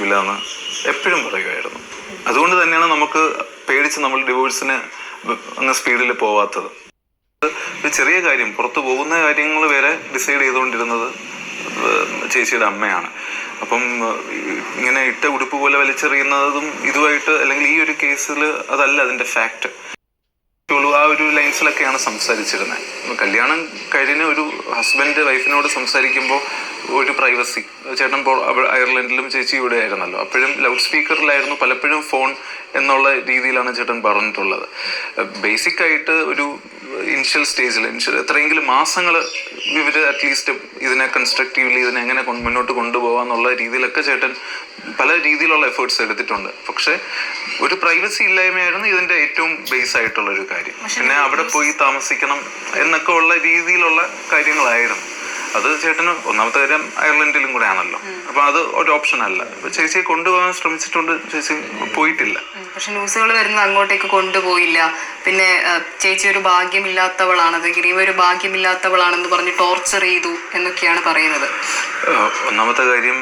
സമ്മതിക്കില്ല എന്ന് എപ്പോഴും പറയുമായിരുന്നു. അതുകൊണ്ട് തന്നെയാണ് നമുക്ക് പേടിച്ച് നമ്മൾ ഡിവോഴ്സിന് അങ്ങ് സ്പീഡിൽ പോവാത്തത്. ഒരു ചെറിയ കാര്യം പുറത്തു പോകുന്ന കാര്യങ്ങൾ വരെ ഡിസൈഡ് ചെയ്തുകൊണ്ടിരുന്നത് ചേച്ചിയുടെ അമ്മയാണ്. അപ്പം ഇങ്ങനെ ഇട്ട ഉടുപ്പ് പോലെ വലിച്ചെറിയുന്നതും ഇതുമായിട്ട് അല്ലെങ്കിൽ ഈ ഒരു കേസിൽ അതല്ല അതിന്റെ ഫാക്ട് ആ ഒരു ലൈൻസിലൊക്കെയാണ് സംസാരിച്ചിരുന്നത്. കല്യാണം കഴിഞ്ഞ് ഒരു ഹസ്ബൻഡ് വൈഫിനോട് സംസാരിക്കുമ്പോൾ ഒരു പ്രൈവസി ചേട്ടൻ ഇപ്പോൾ അയർലൻഡിലും ചേച്ചി ഇവിടെ ആയിരുന്നല്ലോ അപ്പോഴും ലൗഡ് സ്പീക്കറിലായിരുന്നു പലപ്പോഴും ഫോൺ എന്നുള്ള രീതിയിലാണ് ചേട്ടൻ പറഞ്ഞിട്ടുള്ളത്. ബേസിക് ആയിട്ട് ഒരു ഇനിഷ്യൽ സ്റ്റേജിൽ ഇനിഷ്യൽ എത്രയെങ്കിലും മാസങ്ങൾ ഇവർ അറ്റ്ലീസ്റ്റ് ഇതിനെ കൺസ്ട്രക്റ്റീവ്ലി ഇതിനെ എങ്ങനെ മുന്നോട്ട് കൊണ്ടുപോകാം എന്നുള്ള രീതിയിലൊക്കെ ചേട്ടൻ പല രീതിയിലുള്ള എഫേർട്സ് എടുത്തിട്ടുണ്ട്. പക്ഷേ ഒരു പ്രൈവസി ഇല്ലായ്മയായിരുന്നു ഇതിന്റെ ഏറ്റവും ബേസ് ആയിട്ടുള്ള ഒരു കാര്യം പിന്നെ അവിടെ പോയി താമസിക്കണം എന്നൊക്കെ ഉള്ള രീതിയിലുള്ള കാര്യങ്ങളായിരുന്നു. അത് ചേട്ടന് ഒന്നാമത്തെ കാര്യം അയർലൻഡിലും കൂടെ ആണല്ലോ. അപ്പൊ അത് ഒരു ഓപ്ഷൻ അല്ല. ചേച്ചി ചേച്ചിയെ കൊണ്ടുപോകാൻ ശ്രമിച്ചിട്ടുണ്ട് ചേച്ചി പോയിട്ടില്ല. പക്ഷെ ന്യൂസുകൾ വരുന്നത് അങ്ങോട്ടേക്ക് കൊണ്ടുപോയില്ല. പിന്നെ ചേച്ചി ഒരു ഭാഗ്യമില്ലാത്തവളാണത് ഗ്രീവ ഒരു ഭാഗ്യമില്ലാത്തവളാണെന്ന് പറഞ്ഞ് ടോർച്ചർ ചെയ്തു എന്നൊക്കെയാണ് പറയുന്നത്. ഒന്നാമത്തെ കാര്യം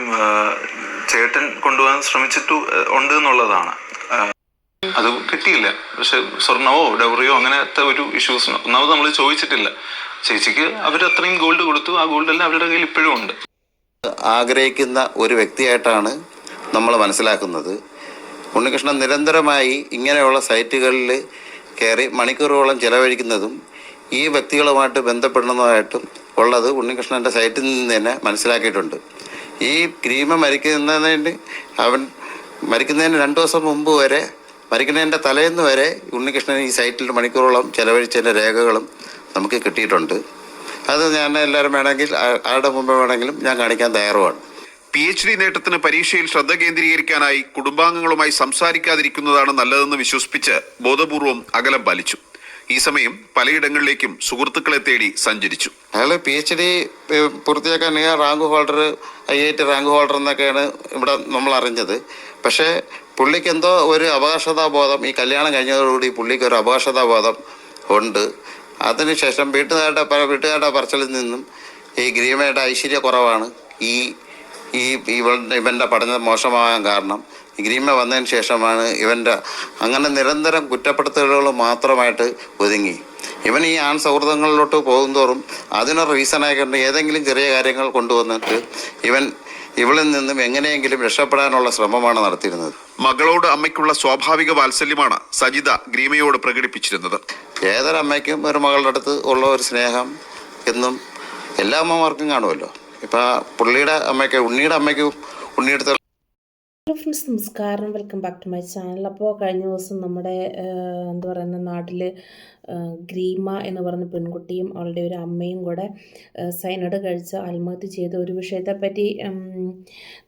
ചേട്ടൻ കൊണ്ടുപോകാൻ ശ്രമിച്ചിട്ടു ഉണ്ട് എന്നുള്ളതാണ്. അത് കിട്ടിയില്ല. പക്ഷെ സ്വർണമോ ഡൗറിയോ അങ്ങനത്തെ ഒരു ഇഷ്യൂസ് ഒന്നാമത് നമ്മൾ ചോദിച്ചിട്ടില്ല. ചേച്ചിക്ക് അവർ അത്രയും ഗോൾഡ് കൊടുത്തു. ആ ഗോൾഡ് എല്ലാം അവരുടെ കയ്യിൽ ഇപ്പോഴും ഉണ്ട്. ആഗ്രഹിക്കുന്ന ഒരു വ്യക്തിയായിട്ടാണ് നമ്മൾ മനസ്സിലാക്കുന്നത്. ഉണ്ണികൃഷ്ണൻ നിരന്തരമായി ഇങ്ങനെയുള്ള സൈറ്റുകളിൽ കയറി മണിക്കൂറുകളോളം ചിലവഴിക്കുന്നതും ഈ വ്യക്തികളുമായിട്ട് ബന്ധപ്പെടുന്നതുമായിട്ടും ഉള്ളത് ഉണ്ണികൃഷ്ണന്റെ സൈറ്റിൽ നിന്ന് തന്നെ മനസ്സിലാക്കിയിട്ടുണ്ട്. ഈ ക്രീമ മരിക്കുന്നതിന് അവൻ മരിക്കുന്നതിന് രണ്ട് ദിവസം മുമ്പ് വരെ മരിക്കുന്നതിന്റെ തലേന്ന് വരെ ഉണ്ണികൃഷ്ണൻ ഈ സൈറ്റിൽ മണിക്കൂറോളം ചെലവഴിച്ചതിന്റെ രേഖകളും നമുക്ക് കിട്ടിയിട്ടുണ്ട്. അത് ഞാൻ എല്ലാവരും വേണമെങ്കിൽ ആരുടെ മുമ്പ് വേണമെങ്കിലും ഞാൻ കാണിക്കാൻ തയ്യാറുമാണ്. പി എച്ച് ഡി നേട്ടത്തിന് പരീക്ഷയിൽ ശ്രദ്ധ കേന്ദ്രീകരിക്കാനായി കുടുംബാംഗങ്ങളുമായി സംസാരിക്കാതിരിക്കുന്നതാണ് നല്ലതെന്ന് വിശ്വസിപ്പിച്ച് ബോധപൂർവം അകലം പാലിച്ചു. ഈ സമയം പലയിടങ്ങളിലേക്കും സുഹൃത്തുക്കളെ തേടി സഞ്ചരിച്ചു. അയാൾ പി എച്ച് ഡി പൂർത്തിയാക്കാൻ rank holder I I T rank holder എന്നൊക്കെയാണ് ഇവിടെ നമ്മൾ അറിഞ്ഞത്. പക്ഷേ പുള്ളിക്ക് എന്തോ ഒരു അപകർഷതാബോധം ഈ കല്യാണം കഴിഞ്ഞതോടുകൂടി പുള്ളിക്ക് ഒരു അപകർഷതാബോധം ഉണ്ട്. അതിനുശേഷം വീട്ടുകാരുടെ വീട്ടുകാരുടെ പറച്ചിലിൽ നിന്നും ഈ ഗ്രീമയുടെ ഐശ്വര്യ കുറവാണ്. ഈ ഈ ഇവളുടെ ഇവന്റെ പഠനം മോശമാകാൻ കാരണം ഗ്രീമ വന്നതിന് ശേഷമാണ് ഇവന്റെ അങ്ങനെ നിരന്തരം കുറ്റപ്പെടുത്തലുകൾ മാത്രമായിട്ട് ഒതുങ്ങി. ഇവൻ ഈ ആൺ സൗഹൃദങ്ങളിലോട്ട് പോകുന്തോറും അതിനൊരു റീസണായി കണ്ട് ഏതെങ്കിലും ചെറിയ കാര്യങ്ങൾ കൊണ്ടുവന്നിട്ട് ഇവൻ ഇവളിൽ നിന്നും എങ്ങനെയെങ്കിലും രക്ഷപ്പെടാനുള്ള ശ്രമമാണ് നടത്തിയിരുന്നത്. മകളോട് അമ്മയ്ക്കുള്ള സ്വാഭാവിക വാത്സല്യമാണ് സജിത ഗ്രീമയോട് പ്രകടിപ്പിച്ചിരുന്നത്. ഏതൊരമ്മയ്ക്കും ഒരു മകളുടെ അടുത്ത് ഉള്ള ഒരു സ്നേഹം എന്നും എല്ലാ അമ്മമാർക്കും കാണുമല്ലോ. ഇപ്പം പുള്ളിയുടെ അമ്മയ്ക്ക് ഉണ്ണിയുടെ അമ്മയ്ക്കും ഉണ്ണിയുടെ അടുത്ത് ഹലോ ഫ്രണ്ട്സ് നമസ്കാരം. Welcome back to my channel അപ്പോൾ കഴിഞ്ഞ ദിവസം നമ്മുടെ എന്താ പറയുന്ന നാട്ടിൽ ഗ്രീമ എന്ന് പറയുന്ന പെൺകുട്ടിയും അവളുടെ ഒരു അമ്മയും കൂടെ സൈനഡ് കഴിച്ച് ആത്മഹത്യ ചെയ്ത ഒരു വിഷയത്തെപ്പറ്റി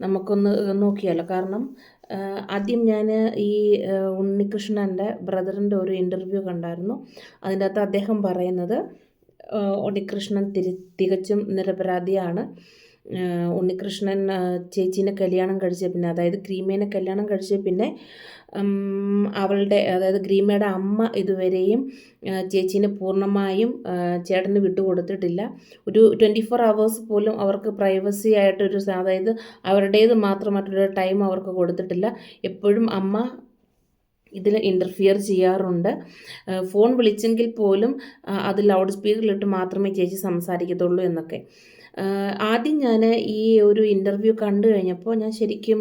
നമുക്കൊന്ന് നോക്കിയാലോ. കാരണം ആദ്യം ഞാൻ ഈ ഉണ്ണികൃഷ്ണന്റെ ബ്രദറിന്റെ ഒരു ഇന്റർവ്യൂ കണ്ടായിരുന്നു. അതിന്റെ അകത്ത് അദ്ദേഹം പറയുന്നത് ഉണ്ണികൃഷ്ണൻ തിരി തികച്ചും നിരപരാധിയാണ്. ഉണ്ണികൃഷ്ണൻ ചേച്ചീനെ കല്യാണം കഴിച്ച പിന്നെ അതായത് ക്രീമേനെ കല്യാണം കഴിച്ച പിന്നെ അവളുടെ അതായത് ഗ്രീമയുടെ അമ്മ ഇതുവരെയും ചേച്ചീനെ പൂർണമായും ചേട്ടന് വിട്ടുകൊടുത്തിട്ടില്ല. ഒരു ട്വന്റി ഫോർ അവേഴ്സ് പോലും അവർക്ക് പ്രൈവസി ആയിട്ടൊരു അതായത് അവരുടേത് മാത്രമായിട്ടൊരു ടൈം അവർക്ക് കൊടുത്തിട്ടില്ല. എപ്പോഴും അമ്മ ഇതിൽ ഇന്റർഫിയർ ചെയ്യാറുണ്ട്. ഫോൺ വിളിച്ചെങ്കിൽ പോലും അത് ലൗഡ് സ്പീക്കറിലിട്ട് മാത്രമേ ചേച്ചി സംസാരിക്കത്തുള്ളൂ എന്നൊക്കെ. ആദ്യം ഞാൻ ഈ ഒരു ഇന്റർവ്യൂ കണ്ടു കഴിഞ്ഞപ്പോൾ ഞാൻ ശരിക്കും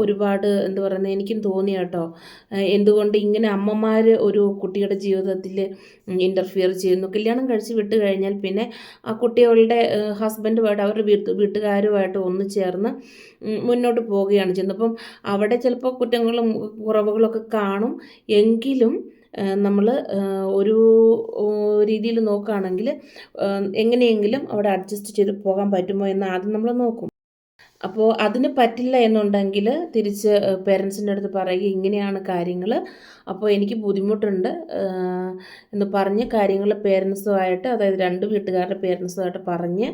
ഒരുപാട് എന്താ പറയുന്നത് എനിക്കും തോന്നി കേട്ടോ. എന്തുകൊണ്ട് ഇങ്ങനെ അമ്മമാർ ഒരു കുട്ടിയുടെ ജീവിതത്തിൽ ഇന്റർഫിയർ ചെയ്യുന്നു. കല്യാണം കഴിച്ച് വിട്ട് കഴിഞ്ഞാൽ പിന്നെ ആ കുട്ടികളുടെ ഹസ്ബൻഡുമായിട്ട് അവരുടെ വീട്ടു വീട്ടുകാരുമായിട്ട് ഒന്ന് ചേർന്ന് മുന്നോട്ട് പോവുകയാണ് ചെയ്യുന്നത്. അപ്പം അവിടെ ചിലപ്പോൾ കുറ്റങ്ങളും കുറവുകളൊക്കെ കാണും. എങ്കിലും നമ്മൾ ഒരു രീതിയിൽ നോക്കുകയാണെങ്കിൽ എങ്ങനെയെങ്കിലും അവിടെ അഡ്ജസ്റ്റ് ചെയ്ത് പോകാൻ പറ്റുമോ എന്ന് ആദ്യം നമ്മൾ നോക്കും. അപ്പോൾ അതിന് പറ്റില്ല എന്നുണ്ടെങ്കിൽ തിരിച്ച് പേരൻസിന്റെ അടുത്ത് പറയുക ഇങ്ങനെയാണ് കാര്യങ്ങൾ അപ്പോൾ എനിക്ക് ബുദ്ധിമുട്ടുണ്ട്. എന്ന് പറഞ്ഞ് കാര്യങ്ങൾ പേരൻസുമായിട്ട് അതായത് രണ്ട് വീട്ടുകാരുടെ പേരൻസുമായിട്ട് പറഞ്ഞ്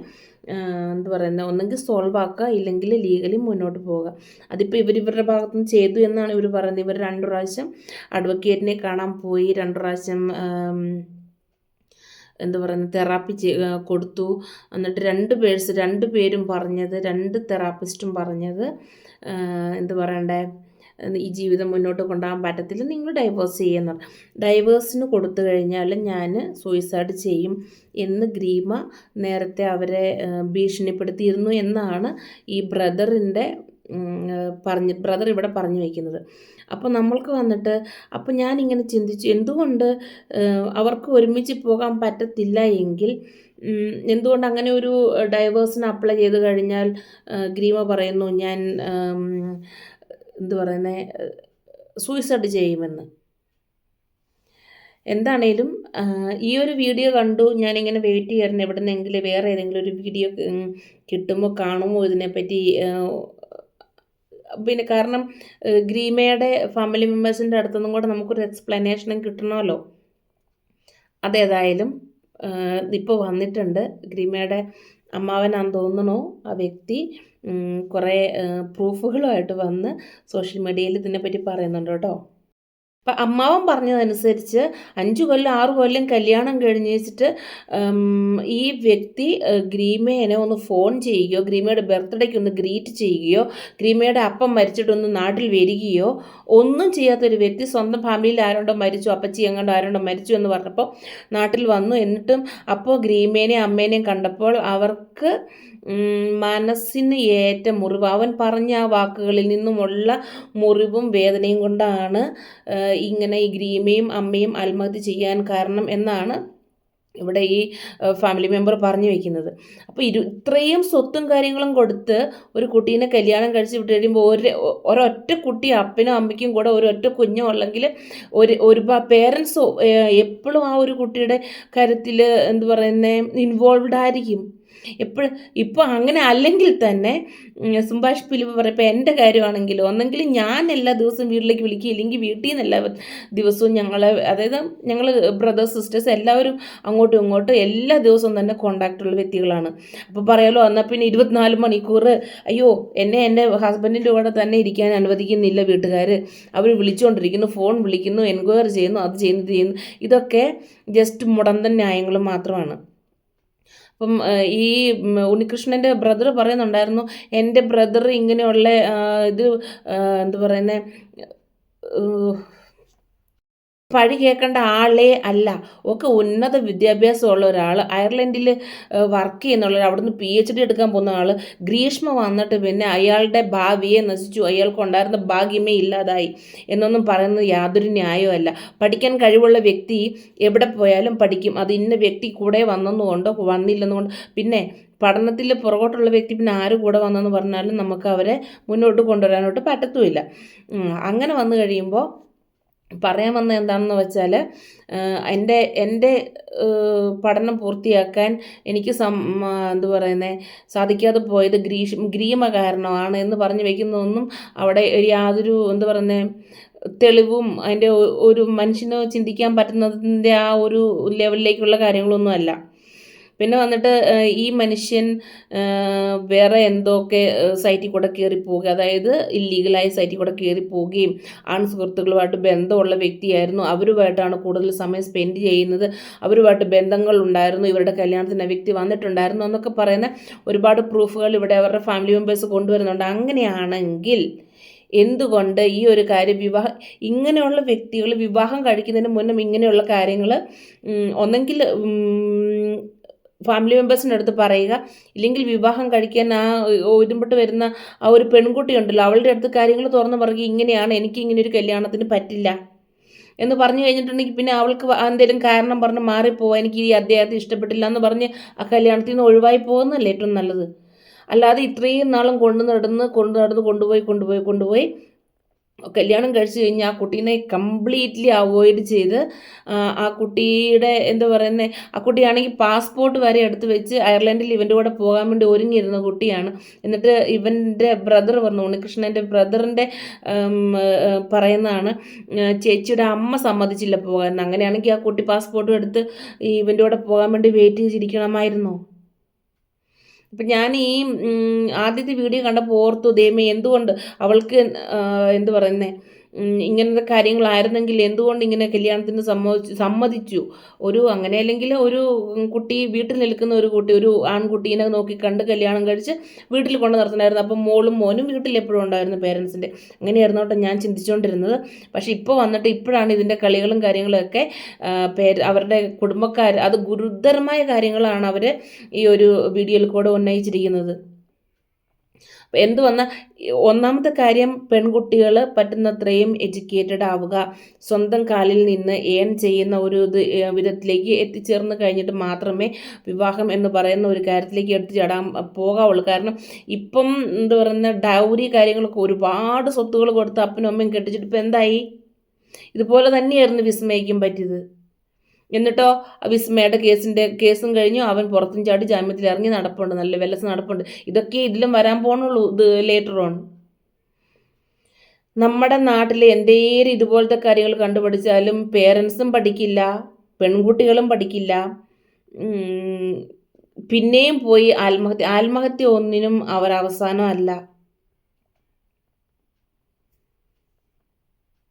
എന്താ പറയുന്നത് ഒന്നെങ്കിൽ സോൾവ് ആക്കുക ഇല്ലെങ്കിൽ ലീഗലി മുന്നോട്ട് പോവുക. അതിപ്പോൾ ഇവർ ഇവരുടെ ഭാഗത്തുനിന്ന് ചെയ്തു എന്നാണ് ഇവർ പറയുന്നത്. ഇവർ രണ്ട് പ്രാവശ്യം അഡ്വക്കേറ്റിനെ കാണാൻ പോയി രണ്ട് പ്രാവശ്യം എന്താ പറയുന്നത് തെറാപ്പി കൊടുത്തു. എന്നിട്ട് രണ്ട് പേഴ്സ് രണ്ട് പേരും പറഞ്ഞത് രണ്ട് തെറാപ്പിസ്റ്റും പറഞ്ഞത് എന്ത് പറയണ്ടേ ഈ ജീവിതം മുന്നോട്ട് കൊണ്ടുപോകാൻ പറ്റത്തില്ല നിങ്ങൾ ഡൈവേഴ്സ് ചെയ്യുന്നു ഡൈവേഴ്സിന് കൊടുത്തു കഴിഞ്ഞാൽ ഞാൻ സൂയിസൈഡ് ചെയ്യും എന്ന് ഗ്രീമ നേരത്തെ അവരെ ഭീഷണിപ്പെടുത്തിയിരുന്നു എന്നാണ് ഈ ബ്രദറിന്റെ പറഞ്ഞ് ബ്രദർ ഇവിടെ പറഞ്ഞു വയ്ക്കുന്നത് അപ്പോൾ നമ്മൾക്ക് വന്നിട്ട് അപ്പോൾ ഞാനിങ്ങനെ ചിന്തിച്ചു എന്തുകൊണ്ട് അവർക്ക് ഒരുമിച്ച് പോകാൻ പറ്റത്തില്ല എങ്കിൽ എന്തുകൊണ്ട് അങ്ങനെ ഒരു ഡൈവേഴ്സിന് അപ്ലൈ ചെയ്ത് കഴിഞ്ഞാൽ ഗ്രീമ പറയുന്നു ഞാൻ എന്ത് പറയുന്നത് സൂയിസൈഡ് ചെയ്യുമെന്ന്. എന്താണേലും ഈ ഒരു വീഡിയോ കണ്ടു ഞാനിങ്ങനെ വെയിറ്റ് ചെയ്യാറുണ്ട് എവിടെ നിന്നെങ്കിലും വേറെ ഏതെങ്കിലും ഒരു വീഡിയോ കിട്ടുമോ കാണുമോ ഇതിനെപ്പറ്റി പിന്നെ കാരണം ഗ്രീമയുടെ ഫാമിലി മെമ്പേഴ്സിന്റെ അടുത്തുനിന്നും കൂടെ നമുക്കൊരു എക്സ്പ്ലനേഷനും കിട്ടണമല്ലോ. അതേതായാലും ഇപ്പോൾ വന്നിട്ടുണ്ട്. ഗ്രീമയുടെ അമ്മാവനാന്ന് തോന്നണോ ആ വ്യക്തി. കുറേ പ്രൂഫുകളുമായിട്ട് വന്ന് സോഷ്യൽ മീഡിയയിൽ ഇതിനെപ്പറ്റി പറയുന്നുണ്ട് കേട്ടോ. അപ്പം അമ്മാവൻ പറഞ്ഞതനുസരിച്ച് അഞ്ച് കൊല്ലം ആറ് കൊല്ലം കല്യാണം കഴിഞ്ഞ് വെച്ചിട്ട് ഈ വ്യക്തി ഗ്രീമേനെ ഒന്ന് ഫോൺ ചെയ്യുകയോ ഗ്രീമയുടെ ബർത്ത്ഡേക്ക് ഒന്ന് ഗ്രീറ്റ് ചെയ്യുകയോ ഗ്രീമയുടെ അപ്പം മരിച്ചിട്ടൊന്ന് നാട്ടിൽ വരികയോ ഒന്നും ചെയ്യാത്തൊരു വ്യക്തി സ്വന്തം ഫാമിലിയിൽ ആരോണ്ടോ മരിച്ചു അപ്പച്ചി എങ്ങോട്ടോ ആരോണ്ടോ മരിച്ചു എന്ന് പറഞ്ഞപ്പോൾ നാട്ടിൽ വന്നു. എന്നിട്ടും അപ്പോൾ ഗ്രീമേനെയും അമ്മേനെയും കണ്ടപ്പോൾ അവർക്ക് മനസ്സിന് ഏറ്റ മുറിവ്. അവൻ പറഞ്ഞ ആ വാക്കുകളിൽ നിന്നുമുള്ള മുറിവും വേദനയും കൊണ്ടാണ് ഇങ്ങനെ ഈ ഗ്രീമയും അമ്മയും ആത്മഹത്യ ചെയ്യാൻ കാരണം എന്നാണ് ഇവിടെ ഈ ഫാമിലി മെമ്പർ പറഞ്ഞു വെക്കുന്നത്. അപ്പോൾ ഇരു ഇത്രയും സ്വത്തും കാര്യങ്ങളും കൊടുത്ത് ഒരു കുട്ടീനെ കല്യാണം കഴിച്ച് വിട്ട് കഴിയുമ്പോൾ ഒരു ഒരൊറ്റ കുട്ടി അപ്പനും അമ്മയ്ക്കും കൂടെ ഒരൊറ്റ കുഞ്ഞോ അല്ലെങ്കിൽ ഒരു ഒരു പേരൻസോ എപ്പോഴും ആ ഒരു കുട്ടിയുടെ കാര്യത്തിൽ എന്ത് പറയുന്നത് ഇൻവോൾവ്ഡ് ആയിരിക്കും. എപ്പോഴും ഇപ്പോൾ അങ്ങനെ അല്ലെങ്കിൽ തന്നെ സുഭാഷ് ഫിലിപ്പ് പറയപ്പോൾ എന്റെ കാര്യമാണെങ്കിലോ ഒന്നെങ്കിൽ ഞാൻ എല്ലാ ദിവസവും വീട്ടിലേക്ക് വിളിക്കുക ഇല്ലെങ്കിൽ വീട്ടിൽ നിന്ന് എല്ലാ ദിവസവും ഞങ്ങളെ അതായത് ഞങ്ങൾ ബ്രദേഴ്സ് സിസ്റ്റേഴ്സ് എല്ലാവരും അങ്ങോട്ടും ഇങ്ങോട്ടും എല്ലാ ദിവസവും തന്നെ കോണ്ടാക്റ്റുള്ള വ്യക്തികളാണ്. അപ്പോൾ പറയാലോ എന്നാൽ പിന്നെ ഇരുപത്തിനാല് മണിക്കൂർ അയ്യോ എന്നെ എന്റെ ഹസ്ബൻഡിന്റെ കൂടെ തന്നെ ഇരിക്കാൻ അനുവദിക്കുന്നില്ല വീട്ടുകാർ അവർ വിളിച്ചുകൊണ്ടിരിക്കുന്നു ഫോൺ വിളിക്കുന്നു എൻക്വയറി ചെയ്യുന്നു അത് ചെയ്യുന്നു ചെയ്യുന്നു. ഇതൊക്കെ ജസ്റ്റ് മുടന്തൻ ന്യായങ്ങൾ മാത്രമാണ്. അപ്പം ഈ ഉണ്ണികൃഷ്ണന്റെ ബ്രദർ പറയുന്നുണ്ടായിരുന്നു എന്റെ ബ്രദർ ഇങ്ങനെയുള്ള ഇത് എന്താ പറയുന്നത് പഴി കേൾക്കേണ്ട ആളേ അല്ല. ഒക്കെ ഉന്നത വിദ്യാഭ്യാസമുള്ള ഒരാൾ അയർലൻഡിൽ വർക്ക് ചെയ്യുന്നുള്ള അവിടുന്ന് പി എച്ച് ഡി എടുക്കാൻ പോകുന്ന ആൾ ഗ്രീഷ്മ വന്നിട്ട് പിന്നെ അയാളുടെ ഭാവിയെ നശിച്ചു അയാൾക്കുണ്ടായിരുന്ന ഭാഗ്യമേ ഇല്ലാതായി എന്നൊന്നും പറയുന്നത് യാതൊരു ന്യായമല്ല പഠിക്കാൻ കഴിവുള്ള വ്യക്തി എവിടെ പോയാലും പഠിക്കും. അത് ഇന്ന വ്യക്തി കൂടെ വന്നെന്നുകൊണ്ടോ വന്നില്ലെന്നുകൊണ്ടോ. പിന്നെ പഠനത്തിൽ പുറകോട്ടുള്ള വ്യക്തി പിന്നെ ആര് കൂടെ വന്നെന്ന് പറഞ്ഞാലും നമുക്ക് അവരെ മുന്നോട്ട് കൊണ്ടുവരാനോട്ട് പറ്റത്തുമില്ല. അങ്ങനെ വന്നു കഴിയുമ്പോൾ പറയാൻ വന്ന എന്താണെന്ന് വെച്ചാൽ എന്റെ എന്റെ പഠനം പൂർത്തിയാക്കാൻ എനിക്ക് സം എന്ത് പറയുന്നത് സാധിക്കാതെ പോയത് ഗ്രീഷ് ഗ്രീമ കാരണമാണ് എന്ന് പറഞ്ഞു വെക്കുന്നതൊന്നും അവിടെ യാതൊരു എന്താ പറയുന്നത് തെളിവും അതിന്റെ ഒരു മനുഷ്യന് ചിന്തിക്കാൻ പറ്റുന്നതിന്റെ ആ ഒരു ലെവലിലേക്കുള്ള കാര്യങ്ങളൊന്നും അല്ല. പിന്നെ വന്നിട്ട് ഈ മനുഷ്യൻ വേറെ എന്തൊക്കെ സൈറ്റിൽ കൂടെ കയറി പോവുക അതായത് ഇല്ലീഗലായ സൈറ്റിൽ കൂടെ കയറി പോവുകയും ആൺ സുഹൃത്തുക്കളുമായിട്ട് ബന്ധമുള്ള വ്യക്തിയായിരുന്നു. അവരുമായിട്ടാണ് കൂടുതൽ സമയം സ്പെൻഡ് ചെയ്യുന്നത്. അവരുമായിട്ട് ബന്ധങ്ങൾ ഉണ്ടായിരുന്നു. ഇവരുടെ കല്യാണത്തിന് വ്യക്തി വന്നിട്ടുണ്ടായിരുന്നു എന്നൊക്കെ പറയുന്ന ഒരുപാട് പ്രൂഫുകൾ ഇവിടെ അവരുടെ ഫാമിലി മെമ്പേഴ്സ് കൊണ്ടുവരുന്നുണ്ട്. അങ്ങനെയാണെങ്കിൽ എന്തുകൊണ്ട് ഈ ഒരു കാര്യം വിവാഹ ഇങ്ങനെയുള്ള വ്യക്തികൾ വിവാഹം കഴിക്കുന്നതിന് മുന്നും ഇങ്ങനെയുള്ള കാര്യങ്ങൾ ഒന്നെങ്കിൽ ഫാമിലി മെമ്പേഴ്സിന്റെ അടുത്ത് പറയുക. ഇല്ലെങ്കിൽ വിവാഹം കഴിക്കാൻ ആ ഒരുമ്പോട്ട് വരുന്ന ആ ഒരു പെൺകുട്ടി ഉണ്ടല്ലോ അവളുടെ അടുത്ത് കാര്യങ്ങൾ തുറന്ന് പറയുക ഇങ്ങനെയാണ് എനിക്ക് ഇങ്ങനെ ഒരു കല്യാണത്തിന് പറ്റില്ല. എന്ന് പറഞ്ഞു കഴിഞ്ഞിട്ടുണ്ടെങ്കിൽ പിന്നെ അവൾക്ക് എന്തെങ്കിലും കാരണം പറഞ്ഞ് മാറിപ്പോവാൻ എനിക്ക് ഈ അദ്ദേഹത്തെ ഇഷ്ടപ്പെട്ടില്ല എന്ന് പറഞ്ഞ് ആ കല്യാണത്തിൽ നിന്ന് ഒഴിവായി പോകുന്നതല്ലേ ഏറ്റവും നല്ലത്. അല്ലാതെ ഇത്രയും നാളും കൊണ്ടു നടന്ന് കൊണ്ടു നടന്ന് കൊണ്ടുപോയി കൊണ്ടുപോയി കൊണ്ടുപോയി കല്യാണം കഴിച്ചു കഴിഞ്ഞാൽ ആ കുട്ടീനെ കംപ്ലീറ്റ്ലി അവോയ്ഡ് ചെയ്ത് ആ, കുട്ടിയുടെ എന്താ പറയുന്നത് ആ കുട്ടിയാണെങ്കിൽ പാസ്പോർട്ട് വരെ എടുത്ത് വെച്ച് അയർലൻഡിൽ ഇവന്റെ കൂടെ പോകാൻ വേണ്ടി ഒരുങ്ങിയിരുന്ന കുട്ടിയാണ്. എന്നിട്ട് ഇവന്റെ ബ്രദർ പറഞ്ഞു ഉണ്ണികൃഷ്ണന്റെ ബ്രദറിന്റെ പറയുന്നതാണ് ചേച്ചിയുടെ അമ്മ സമ്മതിച്ചില്ല പോകാൻ. അങ്ങനെയാണെങ്കിൽ ആ കുട്ടി പാസ്പോർട്ടും എടുത്ത് ഇവന്റെ കൂടെ പോകാൻ വേണ്ടി വെയിറ്റ് ചെയ്തിരിക്കണമായിരുന്നോ? അപ്പം ഞാൻ ഈ ആദ്യത്തെ വീഡിയോ കണ്ടപ്പോൾ ഓർത്തു ദൈവമേ എന്തുകൊണ്ട് അവൾക്ക് എന്തു പറയുന്നത് ഇങ്ങനത്തെ കാര്യങ്ങളായിരുന്നെങ്കിൽ എന്തുകൊണ്ട് ഇങ്ങനെ കല്യാണത്തിന് സമ്മതിച്ചു സമ്മതിച്ചു? ഒരു അങ്ങനെ അല്ലെങ്കിൽ ഒരു കുട്ടി വീട്ടിൽ നിൽക്കുന്ന ഒരു കുട്ടി ഒരു ആൺകുട്ടീനെ നോക്കി കണ്ട് കല്യാണം കഴിച്ച് വീട്ടിൽ കൊണ്ട് നിർത്തണമായിരുന്നു അപ്പം മോളും മോനും വീട്ടിൽ എപ്പോഴും ഉണ്ടായിരുന്നു പേരൻസിന്റെ. അങ്ങനെയായിരുന്നു ഞാൻ ചിന്തിച്ചുകൊണ്ടിരുന്നത്. പക്ഷേ ഇപ്പോൾ വന്നിട്ട് ഇപ്പോഴാണ് ഇതിന്റെ കളികളും കാര്യങ്ങളൊക്കെ അവരുടെ കുടുംബക്കാർ അത് ഗുരുതരമായ കാര്യങ്ങളാണ് അവർ ഈ ഒരു വീഡിയോയിൽ കൂടെ ഉന്നയിച്ചിരിക്കുന്നത്. എന്ത് വന്ന ഒന്നാമത്തെ കാര്യം പെൺകുട്ടികൾ പറ്റുന്നത്രയും എഡ്യൂക്കേറ്റഡ് ആവുക. സ്വന്തം കാലിൽ നിന്ന് ഏൺ ചെയ്യുന്ന ഒരു ഇത് വിധത്തിലേക്ക് എത്തിച്ചേർന്ന് കഴിഞ്ഞിട്ട് മാത്രമേ വിവാഹം എന്ന് പറയുന്ന ഒരു കാര്യത്തിലേക്ക് എത്തിച്ചേടാൻ പോകാവുള്ളൂ. കാരണം ഇപ്പം എന്താ പറയുന്ന ഡൗരി കാര്യങ്ങളൊക്കെ ഒരുപാട് സ്വത്തുകൾ കൊടുത്ത് അപ്പനും അമ്മയും കെട്ടിച്ചിട്ട് ഇപ്പം എന്തായി? ഇതുപോലെ തന്നെയായിരുന്നു വിസ്മയിക്കും പറ്റിയത്. എന്നിട്ടോ വിസ്മയുടെ കേസിന്റെ കേസും കഴിഞ്ഞു. അവൻ പുറത്തും ചാടി ജാമ്യത്തിൽ ഇറങ്ങി നടപ്പുണ്ട്. നല്ല വെല്ലസ് നടപ്പുണ്ട്. ഇതൊക്കെ ഇതിലും വരാൻ പോണുള്ളൂ. ഇത് ലേറ്റർ ഓൺ നമ്മുടെ നാട്ടിൽ എന്തേലും ഇതുപോലത്തെ കാര്യങ്ങൾ കണ്ടുപിടിച്ചാലും പേരൻസും പഠിക്കില്ല പെൺകുട്ടികളും പഠിക്കില്ല. പിന്നെയും പോയി ആത്മഹത്യ ആത്മഹത്യ ഒന്നിനും അവർ അവസാനമല്ല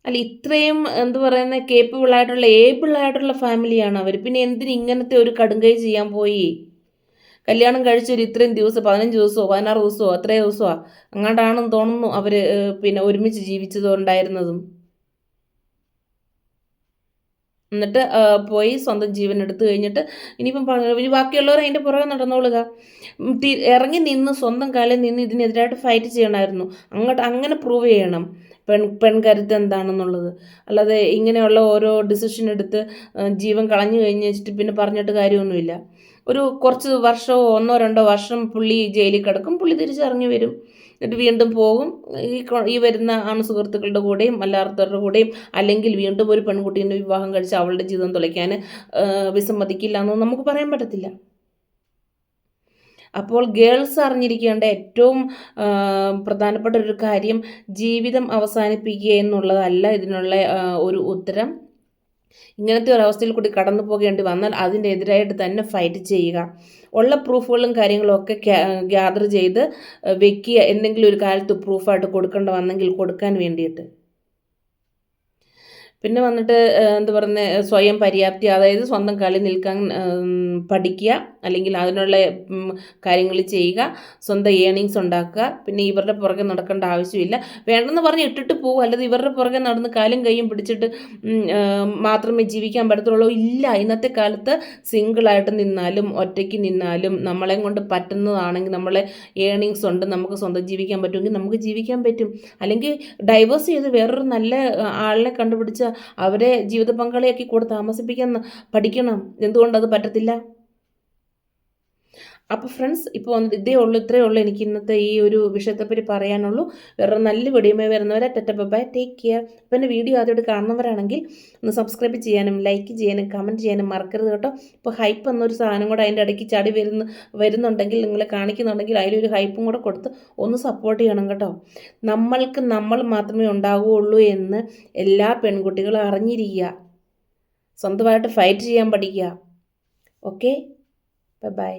അല്ല ഇത്രയും എന്ത് പറയുന്ന കേപ്പബിൾ ആയിട്ടുള്ള ഏബിൾ ആയിട്ടുള്ള ഫാമിലിയാണ് അവർ പിന്നെ എന്തിന് ഇങ്ങനത്തെ ഒരു കടുങ്കൈ ചെയ്യാൻ പോയി? കല്യാണം കഴിച്ചൊരു ഇത്രയും ദിവസം പതിനഞ്ച് ദിവസമോ പതിനാറ് ദിവസമോ അത്രയും ദിവസമോ അങ്ങാണ്ടാണെന്ന് തോന്നുന്നു അവർ പിന്നെ ഒരുമിച്ച് ജീവിച്ചതും ഉണ്ടായിരുന്നതും എന്നിട്ട് പോയി സ്വന്തം ജീവൻ എടുത്തു കഴിഞ്ഞിട്ട് ഇനിയിപ്പം ബാക്കിയുള്ളവർ അതിന്റെ പുറകെ നടന്നോളുക. ഇറങ്ങി നിന്ന് സ്വന്തം കാലിൽ നിന്ന് ഇതിനെതിരായിട്ട് ഫൈറ്റ് ചെയ്യണമായിരുന്നു. അങ്ങോട്ട് അങ്ങനെ പ്രൂവ് ചെയ്യണം. പെൺ പെൺകരുത്ത് എന്താണെന്നുള്ളത്. അല്ലാതെ ഇങ്ങനെയുള്ള ഓരോ ഡിസിഷൻ എടുത്ത് ജീവൻ കളഞ്ഞു കഴിഞ്ഞ് വെച്ചിട്ട് പിന്നെ പറഞ്ഞിട്ട് കാര്യമൊന്നുമില്ല. ഒരു കുറച്ച് വർഷമോ ഒന്നോ രണ്ടോ വർഷം പുള്ളി ജയിലിൽ കിടക്കും. പുള്ളി തിരിച്ചിറങ്ങി വരും. എന്നിട്ട് വീണ്ടും പോകും. ഈ ഈ വരുന്ന ആണ് സുഹൃത്തുക്കളുടെ കൂടെയും അല്ലാത്തവരുടെ കൂടെയും അല്ലെങ്കിൽ വീണ്ടും ഒരു പെൺകുട്ടീന്റെ വിവാഹം കഴിച്ച് അവളുടെ ജീവിതം തുളയ്ക്കാൻ വിസമ്മതിക്കില്ല എന്നൊന്നും നമുക്ക് പറയാൻ പറ്റത്തില്ല. അപ്പോൾ ഗേൾസ് അറിഞ്ഞിരിക്കേണ്ട ഏറ്റവും പ്രധാനപ്പെട്ട ഒരു കാര്യം ജീവിതം അവസാനിപ്പിക്കുക എന്നുള്ളതല്ല ഇതിനുള്ള ഒരു ഉത്തരം. ഇങ്ങനത്തെ ഒരു അവസ്ഥയിൽ കൂടി കടന്നു പോകേണ്ടി വന്നാൽ അതിന്റെ എതിരായിട്ട് തന്നെ ഫൈറ്റ് ചെയ്യുക. ഉള്ള പ്രൂഫുകളും കാര്യങ്ങളും ഒക്കെ ഗ്യാദർ ചെയ്ത് വെക്കുക എന്തെങ്കിലും ഒരു കാലത്ത് പ്രൂഫായിട്ട് കൊടുക്കേണ്ട വന്നെങ്കിൽ കൊടുക്കാൻ വേണ്ടിയിട്ട്. പിന്നെ വന്നിട്ട് എന്ത് പറയുന്നത് സ്വയം പര്യാപ്തി അതായത് സ്വന്തം കളി നിൽക്കാൻ പഠിക്കുക അല്ലെങ്കിൽ അതിനുള്ള കാര്യങ്ങൾ ചെയ്യുക സ്വന്തം ഏണിങ്സ് ഉണ്ടാക്കുക പിന്നെ ഇവരുടെ പുറകെ നടക്കേണ്ട ആവശ്യമില്ല. വേണ്ടെന്ന് പറഞ്ഞ് ഇട്ടിട്ട് പോകും അല്ലാതെ ഇവരുടെ പുറകെ നടന്ന് കാലും കൈയും പിടിച്ചിട്ട് മാത്രമേ ജീവിക്കാൻ പറ്റത്തുള്ളൂ. ഇല്ല ഇന്നത്തെ കാലത്ത് സിംഗിളായിട്ട് നിന്നാലും ഒറ്റയ്ക്ക് നിന്നാലും നമ്മളെ കൊണ്ട് പറ്റുന്നതാണെങ്കിൽ നമ്മളെ ഏണിങ്സ് ഉണ്ട് നമുക്ക് സ്വന്തം ജീവിക്കാൻ പറ്റുമെങ്കിൽ നമുക്ക് ജീവിക്കാൻ പറ്റും. അല്ലെങ്കിൽ ഡൈവേഴ്സ് ചെയ്ത് വേറൊരു നല്ല ആളിനെ കണ്ടുപിടിച്ച് അവരെ ജീവിത പങ്കാളിയാക്കി കൂടെ താമസിപ്പിക്കാൻ പഠിക്കണം. എന്തുകൊണ്ടത് പറ്റത്തില്ല? അപ്പോൾ ഫ്രണ്ട്സ് ഇപ്പോൾ ഇതേ ഉള്ളൂ ഇത്രയേ ഉള്ളൂ എനിക്ക് ഇന്നത്തെ ഈ ഒരു വിഷയത്തെപ്പറ്റി പറയാനുള്ളൂ. വേറെ നല്ല വീഡിയോമേ വരുന്നവരെ ടെറ്റ ബൈ ടേക്ക് കെയർ അപ്പോൾ എന്റെ വീഡിയോ ആദ്യമായിട്ട് കാണുന്നവരാണെങ്കിൽ ഒന്ന് സബ്സ്ക്രൈബ് ചെയ്യാനും ലൈക്ക് ചെയ്യാനും കമന്റ് ചെയ്യാനും മറക്കരുത് കേട്ടോ. ഇപ്പോൾ ഹൈപ്പ് എന്നൊരു സാധനം കൂടെ അതിന്റെ ഇടയ്ക്ക് ചാടി വരുന്ന വരുന്നുണ്ടെങ്കിൽ നിങ്ങളെ കാണിക്കുന്നുണ്ടെങ്കിൽ അതിലൊരു ഹൈപ്പും കൂടെ കൊടുത്ത് ഒന്ന് സപ്പോർട്ട് ചെയ്യണം കേട്ടോ. നമ്മൾക്ക് നമ്മൾ മാത്രമേ ഉണ്ടാവുകയുള്ളൂ എന്ന് എല്ലാ പെൺകുട്ടികളും അറിഞ്ഞിരിക്കുക. സ്വന്തമായിട്ട് ഫൈറ്റ് ചെയ്യാൻ പഠിക്കുക. Okay bye bye